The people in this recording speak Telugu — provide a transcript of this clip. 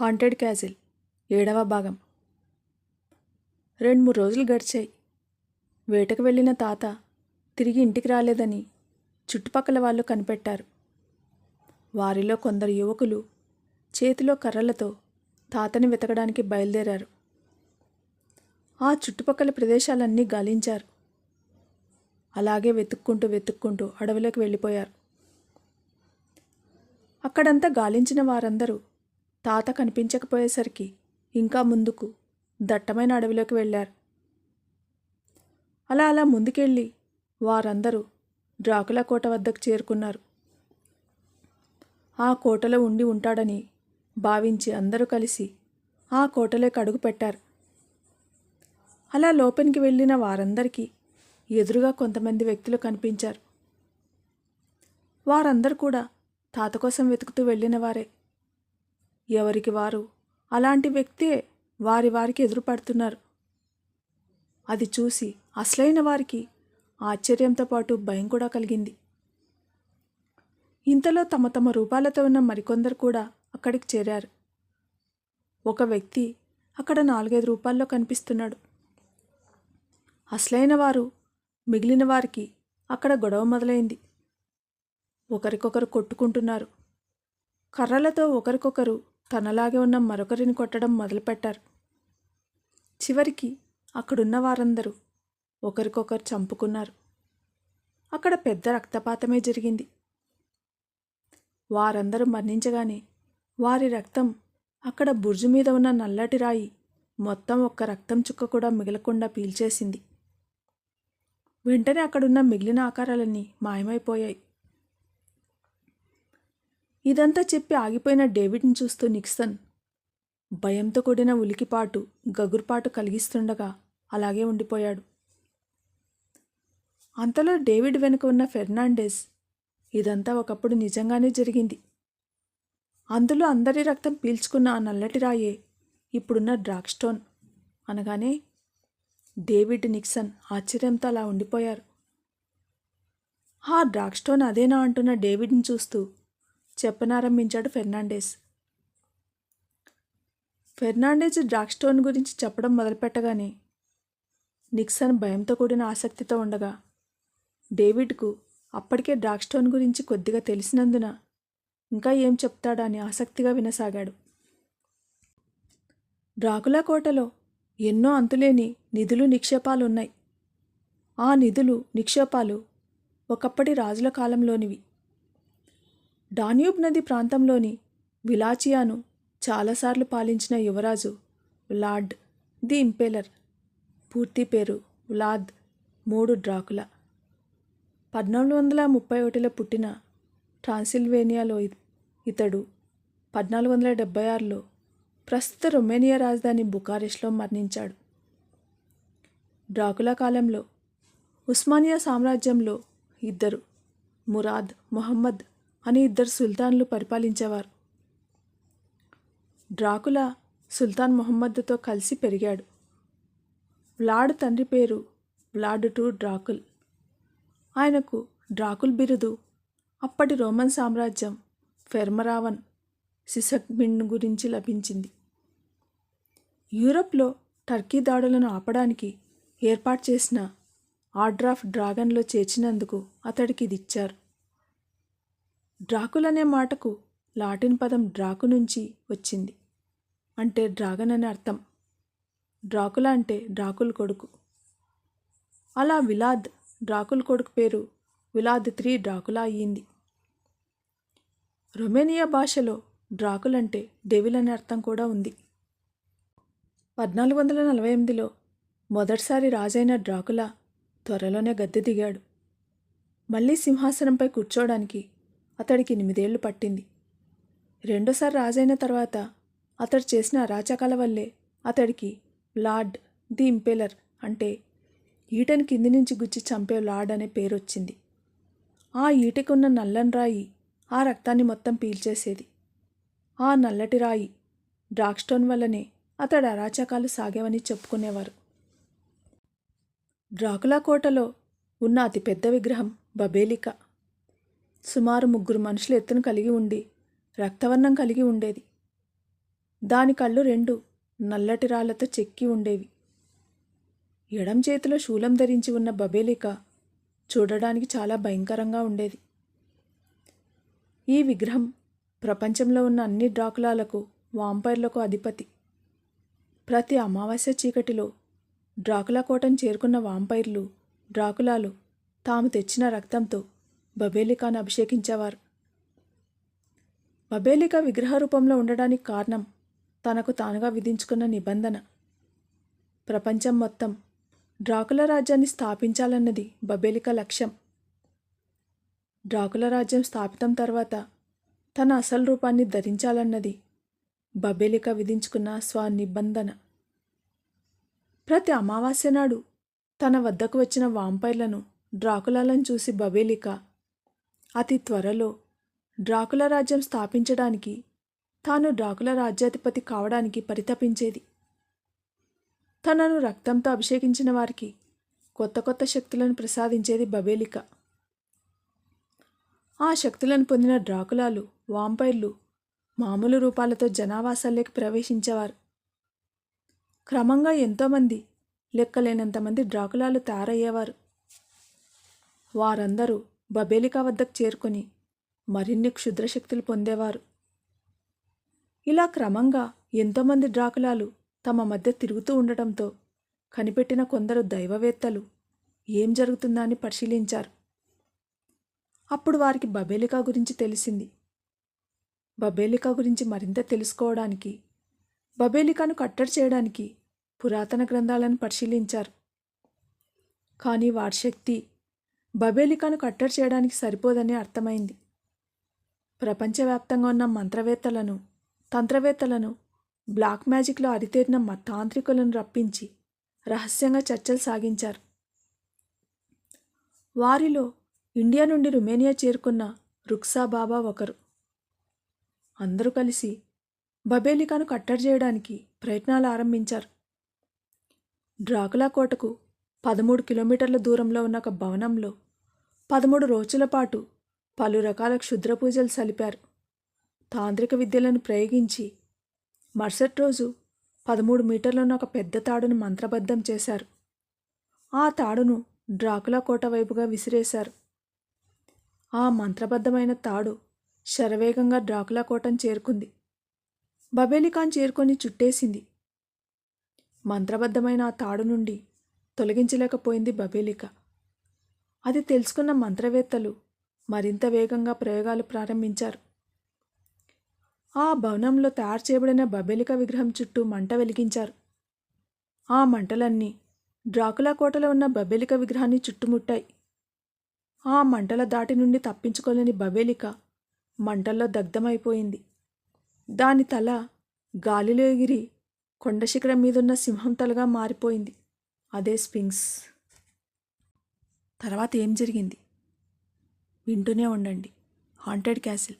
హాంటెడ్ క్యాజిల్ ఏడవ భాగం. రెండు మూడు రోజులు గడిచాయి. వేటకు వెళ్ళిన తాత తిరిగి ఇంటికి రాలేదని చుట్టుపక్కల వాళ్ళు కనిపెట్టారు. వారిలో కొందరు యువకులు చేతిలో కర్రలతో తాతని వెతకడానికి బయలుదేరారు. ఆ చుట్టుపక్కల ప్రదేశాలన్నీ గాలించారు. అలాగే వెతుక్కుంటూ వెతుక్కుంటూ అడవిలోకి వెళ్ళిపోయారు. అక్కడంతా గాలించిన వారందరూ తాత కనిపించకపోయేసరికి ఇంకా ముందుకు దట్టమైన అడవిలోకి వెళ్ళారు. అలా అలా ముందుకెళ్ళి వారందరూ డ్రాకుల కోట వద్దకు చేరుకున్నారు. ఆ కోటలో ఉండి ఉంటాడని భావించి అందరూ కలిసి ఆ కోటలోకి అడుగు పెట్టారు. అలా లోపలికి వెళ్ళిన వారందరికీ ఎదురుగా కొంతమంది వ్యక్తులు కనిపించారు. వారందరూ కూడా తాత కోసం వెతుకుతూ వెళ్ళిన వారే. ఎవరికి వారు? అలాంటి వ్యక్తే వారి వారికి ఎదురుపడుతున్నారు. అది చూసి అసలైన వారికి ఆశ్చర్యంతో పాటు భయం కూడా కలిగింది. ఇంతలో తమ తమ రూపాలతో ఉన్న మరికొందరు కూడా అక్కడికి చేరారు. ఒక వ్యక్తి అక్కడ నాలుగైదు రూపాల్లో కనిపిస్తున్నాడు. అసలైన వారు మిగిలిన వారికి అక్కడ గొడవ మొదలైంది. ఒకరికొకరు కొట్టుకుంటున్నారు. కర్రలతో ఒకరికొకరు తనలాగే ఉన్న మరొకరిని కొట్టడం మొదలుపెట్టారు. చివరికి అక్కడున్న వారందరూ ఒకరికొకరు చంపుకున్నారు. అక్కడ పెద్ద రక్తపాతమే జరిగింది. వారందరూ మరణించగానే వారి రక్తం అక్కడ బుర్జు మీద ఉన్న నల్లటి రాయి మొత్తం ఒక్క రక్తం చుక్క కూడా మిగలకుండా పీల్చేసింది. వెంటనే అక్కడున్న మిగిలిన ఆకారాలన్నీ మాయమైపోయాయి. ఇదంతా చెప్పి ఆగిపోయిన డేవిడ్ని చూస్తూ నిక్సన్ భయంతో కూడిన ఉలికిపాటు గగురుపాటు కలిగిస్తుండగా అలాగే ఉండిపోయాడు. అంతలో డేవిడ్ వెనుక ఉన్న ఫెర్నాండెస్ ఇదంతా ఒకప్పుడు నిజంగానే జరిగింది. అందులో అందరి రక్తం పీల్చుకున్న ఆ నల్లటి రాయే ఇప్పుడున్న డ్రాక్స్టోన్ అనగానే డేవిడ్ నిక్సన్ ఆశ్చర్యంతో అలా ఉండిపోయారు. ఆ డ్రాక్స్టోన్ అదేనా? అంటున్న డేవిడ్ని చూస్తూ చెప్పనారంభించాడు ఫెర్నాండెస్. ఫెర్నాండెస్ డ్రాక్స్టోన్ గురించి చెప్పడం మొదలుపెట్టగానే నిక్సన్ భయంతో కూడిన ఆసక్తితో ఉండగా డేవిడ్కు అప్పటికే డ్రాక్స్టోన్ గురించి కొద్దిగా తెలిసినందున ఇంకా ఏం చెప్తాడా అని ఆసక్తిగా వినసాగాడు. డ్రాకులా కోటలో ఎన్నో అంతులేని నిధులు నిక్షేపాలు ఉన్నాయి ఆ నిధులు నిక్షేపాలు ఒకప్పటి రాజుల కాలంలోనివి. డాన్యూబ్ నది ప్రాంతంలోని విలాచియాను చాలాసార్లు పాలించిన యువరాజు వ్లాడ్ ది ఇంపెలర్. పూర్తి పేరు వ్లాద్ మూడు డ్రాకుల. పద్నాలుగు వందల ముప్పై ఒకటిలో పుట్టిన ట్రాన్సిల్వేనియాలో ఇతడు పద్నాలుగు వందల డెబ్బై ఆరులో ప్రస్తుత రొమేనియా రాజధాని బుకారెస్ట్లో మరణించాడు. డ్రాకులా కాలంలో ఉస్మానియా సామ్రాజ్యంలో ఇద్దరు మురాద్ మొహమ్మద్ అని ఇద్దరు సుల్తాన్లు పరిపాలించేవారు. డ్రాకులా సుల్తాన్ మొహమ్మద్తో కలిసి పెరిగాడు. వ్లాడ్ తండ్రి పేరు వ్లాడ్ టు డ్రాకుల్. ఆయనకు డ్రాకుల్ బిరుదు అప్పటి రోమన్ సామ్రాజ్యం ఫెర్మరావన్ సిసక్మిన్ గురించి లభించింది. యూరప్లో టర్కీ దాడులను ఆపడానికి ఏర్పాటు చేసిన ఆర్డర్ ఆఫ్ డ్రాగన్లో చేర్చినందుకు అతడికి ఇది ఇచ్చారు. డ్రాకుల్ అనే మాటకు లాటిన్ పదం డ్రాకు నుంచి వచ్చింది. అంటే డ్రాగన్ అనే అర్థం. డ్రాకుల అంటే డ్రాకుల్ కొడుకు. అలా విలాద్ డ్రాకుల్ కొడుకు పేరు విలాద్ త్రీ డ్రాకులా అయ్యింది. రొమేనియా భాషలో డ్రాకుల్ అంటే డెవిల్ అనే అర్థం కూడా ఉంది. పద్నాలుగు వందల నలభై ఎనిమిదిలో మొదటిసారి రాజైన డ్రాకులా త్వరలోనే గద్దె దిగాడు. మళ్ళీ సింహాసనంపై కూర్చోవడానికి అతడికి ఎనిమిదేళ్ళు పట్టింది. రెండోసారి రాజైన తర్వాత అతడు చేసిన అరాచకాల వల్లే అతడికి లార్డ్ ది ఇంపెలర్ అంటే ఈటని కింది నుంచి గుచ్చి చంపే లార్డ్ అనే పేరు వచ్చింది ఆ ఈటకున్న నల్లని రాయి ఆ రక్తాన్ని మొత్తం పీల్చేసేది. ఆ నల్లటి రాయి డ్రాక్స్టోన్ వల్లనే అతడు అరాచకాలు సాగేవని చెప్పుకునేవారు. డ్రాకులా కోటలో ఉన్న అతిపెద్ద విగ్రహం బబేలిక. సుమారు ముగ్గురు మనుషుల ఎత్తును కలిగి ఉండి రక్తవర్ణం కలిగి ఉండేది. దాని కళ్ళు రెండు నల్లటి రాళ్ళతో చెక్కి ఉండేవి. ఎడం చేతిలో శూలం ధరించి ఉన్న బబేలిక చూడడానికి చాలా భయంకరంగా ఉండేది. ఈ విగ్రహం ప్రపంచంలో ఉన్న అన్ని డ్రాకులాలకు వాంపైర్లకు అధిపతి. ప్రతి అమావాస్య చీకటిలో డ్రాకులా కోటను చేరుకున్న వాంపైర్లు డ్రాకులాలు తాము తెచ్చిన రక్తంతో బబేలికాను అభిషేకించేవారు. బబేలిక విగ్రహ రూపంలో ఉండడానికి కారణం తనకు తానుగా విధించుకున్న నిబంధన. ప్రపంచం మొత్తం డ్రాకుల రాజ్యాన్ని స్థాపించాలన్నది బబేలిక లక్ష్యం. డ్రాకుల రాజ్యం స్థాపితం తర్వాత తన అసలు రూపాన్ని ధరించాలన్నది బబేలిక విధించుకున్న స్వనిబంధన. ప్రతి అమావాస్య నాడు తన వద్దకు వచ్చిన వాంపైర్లను డ్రాకులాలను చూసి బబేలిక అతి త్వరలో డ్రాకుల రాజ్యం స్థాపించడానికి తాను డ్రాకుల రాజ్యాధిపతి కావడానికి పరితపించేది. తనను రక్తంతో అభిషేకించిన వారికి కొత్త కొత్త శక్తులను ప్రసాదించేది బబేలిక. ఆ శక్తులను పొందిన డ్రాకులాలు వాంపైర్లు మామూలు రూపాలతో జనావాసాల్లోకి ప్రవేశించేవారు. క్రమంగా ఎంతోమంది లెక్కలేనంతమంది డ్రాకులాలు తయారయ్యేవారు. వారందరూ బబేలికా వద్దకు చేరుకొని మరిన్ని క్షుద్రశక్తులు పొందేవారు. ఇలా క్రమంగా ఎంతోమంది డ్రాకులాలు తమ మధ్య తిరుగుతూ ఉండటంతో కనిపెట్టిన కొందరు దైవవేత్తలు ఏం జరుగుతుందా అని పరిశీలించారు. అప్పుడు వారికి బబేలికా గురించి తెలిసింది. బబేలికా గురించి మరింత తెలుసుకోవడానికి బబేలికాను కట్టడి చేయడానికి పురాతన గ్రంథాలను పరిశీలించారు. కానీ వారి శక్తి బబేలికాను కట్టడి చేయడానికి సరిపోదని అర్థమైంది. ప్రపంచవ్యాప్తంగా ఉన్న మంత్రవేత్తలను తంత్రవేత్తలను బ్లాక్ మ్యాజిక్లో అరితేరిన మ తాంత్రికులను రప్పించి రహస్యంగా చర్చలు సాగించారు. వారిలో ఇండియా నుండి రుమేనియా చేరుకున్న రుక్సా బాబా ఒకరు. అందరూ కలిసి బబేలికాను కట్టడి చేయడానికి ప్రయత్నాలు ఆరంభించారు. డ్రాకులా కోటకు పదమూడు కిలోమీటర్ల దూరంలో ఉన్న ఒక భవనంలో పదమూడు రోజుల పాటు పలు రకాల క్షుద్ర పూజలు సలిపారు. తాంత్రిక విద్యలను ప్రయోగించి మరుసటి రోజు పదమూడు మీటర్లను ఒక పెద్ద తాడును మంత్రబద్ధం చేశారు. ఆ తాడును డ్రాకులా కోట వైపుగా విసిరేశారు. ఆ మంత్రబద్ధమైన తాడు శరవేగంగా డ్రాకులా కోటను చేరుకుంది. బబేలికాన్ చేరుకొని చుట్టేసింది. మంత్రబద్ధమైన ఆ తాడు నుండి తొలగించలేకపోయింది బబేలిక. అది తెలుసుకున్న మంత్రవేత్తలు మరింత వేగంగా ప్రయోగాలు ప్రారంభించారు. ఆ భవనంలో తయారు చేయబడిన బబేలిక విగ్రహం చుట్టూ మంట వెలిగించారు. ఆ మంటలన్నీ డ్రాకులా కోటలో ఉన్న బబేలిక విగ్రహాన్ని చుట్టుముట్టాయి. ఆ మంటల దాటి నుండి తప్పించుకోలేని బబేలిక మంటల్లో దగ్ధమైపోయింది. దాని తల గాలిలో ఎగిరి కొండ శిఖరం మీదున్న సింహం తలగా మారిపోయింది. అదే స్పింగ్స్ తర్వాత ఏం జరిగింది? వింటూనే ఉండండి. Haunted castle.